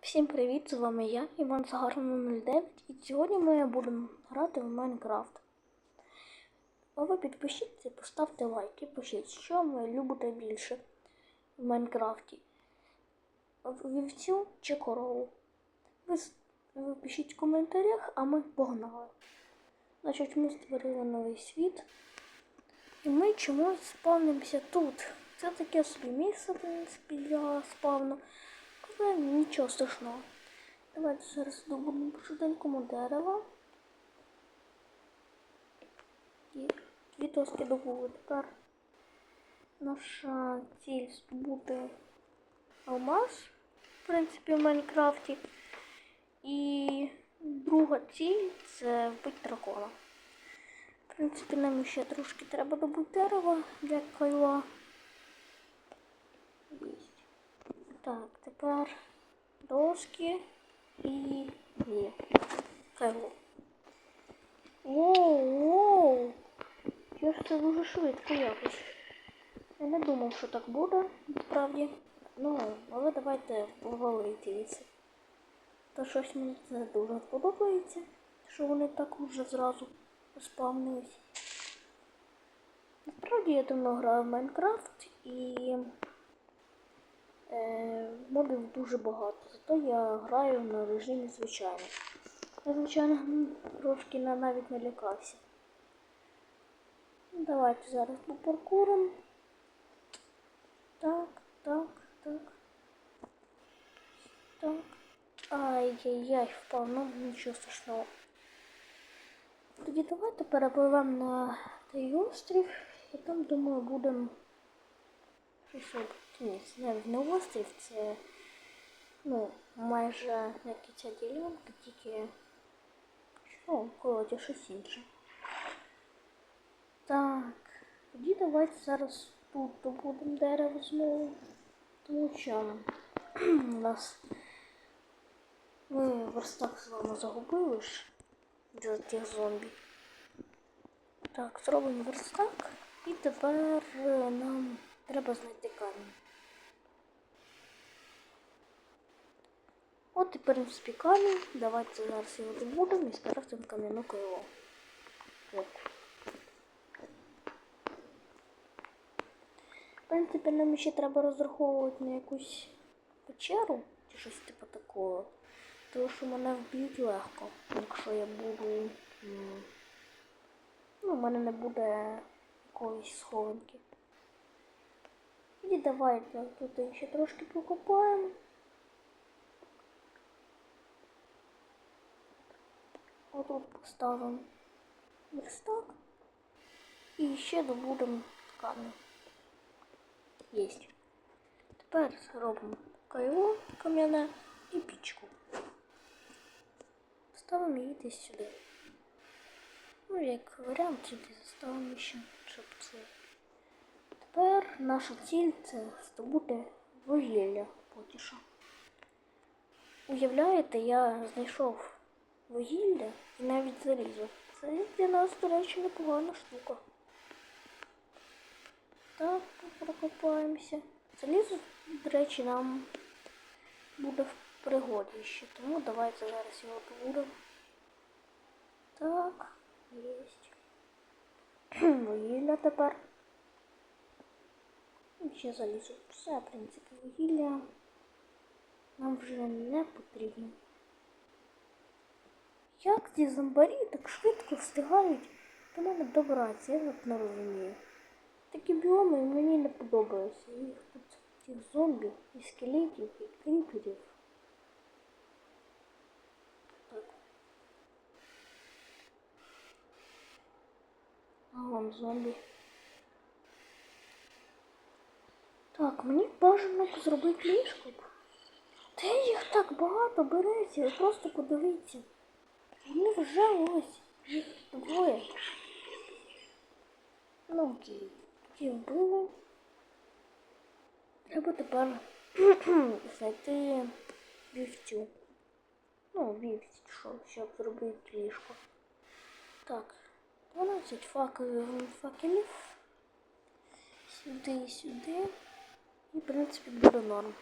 Всім привіт! З вами я, Іван Загарно 09 і сьогодні ми будемо грати в Майнкрафт. А ви підпишіться, поставте лайк і пишіть, що ви любите більше в Майнкрафті. Вівцю чи корову. Ви, ви пишіть в коментарях, а ми погнали. Значить, ми створили новий світ. І ми чомусь спавнимося тут. Це таке собі місце, для спавну. Але нічого страшного. Давайте зараз добудемо по швиденькому дерева. І дві добули. Тепер наша ціль здобути алмаз, в принципі, в Майнкрафті. І друга ціль це вбити дракона. В принципі, нам ще трошки треба добути дерева для кайла. Єсть. Так, тепер доски і є. Кайло. Воу, воу! Я ж це дуже швидко якось. Я не думав, що так буде, насправді. Ну, але давайте повалити від Та щось мені це дуже подобається, що вони так уже зразу спавнились. Насправді я давно граю в Майнкрафт і Е, модів дуже багато, зато я граю на режимі звичайно. Я, звичайно, трошки навіть не лякався. Ну, Давайте зараз попаркуримо. Так, так, так. Так. Ай-яй-яй, впав, ну нічого страшного. Тоді давайте перепливемо на той острів і там, думаю, будемо щось робити. Ні, це навіть не острів, це ну, майже як і ця тільки що, колоді щось інше. Так, тоді давайте зараз тут добудемо дерево знову. Тому що у нас ми верстак з вами загубили ж для тих зомбі. Так, зробимо верстак і тепер е, нам треба знайти камінь. От і в камінь. Давайте зараз його добудемо і скрафтимо кам'яну кайло. От. В принципі, нам ще треба розраховувати на якусь печеру чи щось типу такого. Тому що мене вб'ють легко, якщо я буду. Ну, в мене не буде якоїсь схованки. І давайте тут ще трошки покопаємо. Отут поставимо верстак. І ще добудемо камінь. Єсть. Тепер робимо кайло кам'яне і пічку. Ставимо її десь сюди. Ну, як варіант, сюди заставимо ще, щоб це. Тепер наша ціль це здобути вугілля що. Уявляєте, я знайшов вугілля і навіть залізо. Це для нас, до речі, непогана штука. Так, прокопаємося. Залізо, до речі, нам буде в пригоді ще, тому давайте зараз його добудемо. Так, єсть. Вугілля тепер. Ще залізо. Все, в принципі, вугілля нам вже не потрібно. Як ці зомбарі так швидко встигають до мене добратися, я от не розумію. Такі біоми мені не подобаються. Їх тут цих зомбі, і скелетів, і кріперів. А вон зомбі. Так, мені бажано зробити ліжко. Де їх так багато береться? Ви просто подивіться. Вони вже ось. Їх двоє. Ну окей. Ті вбили. Треба тепер знайти вівцю. Ну, вівці, що, щоб зробити ліжко. Так, 12 факелів, факелів. Сюди і сюди. І, в принципі, буде норм.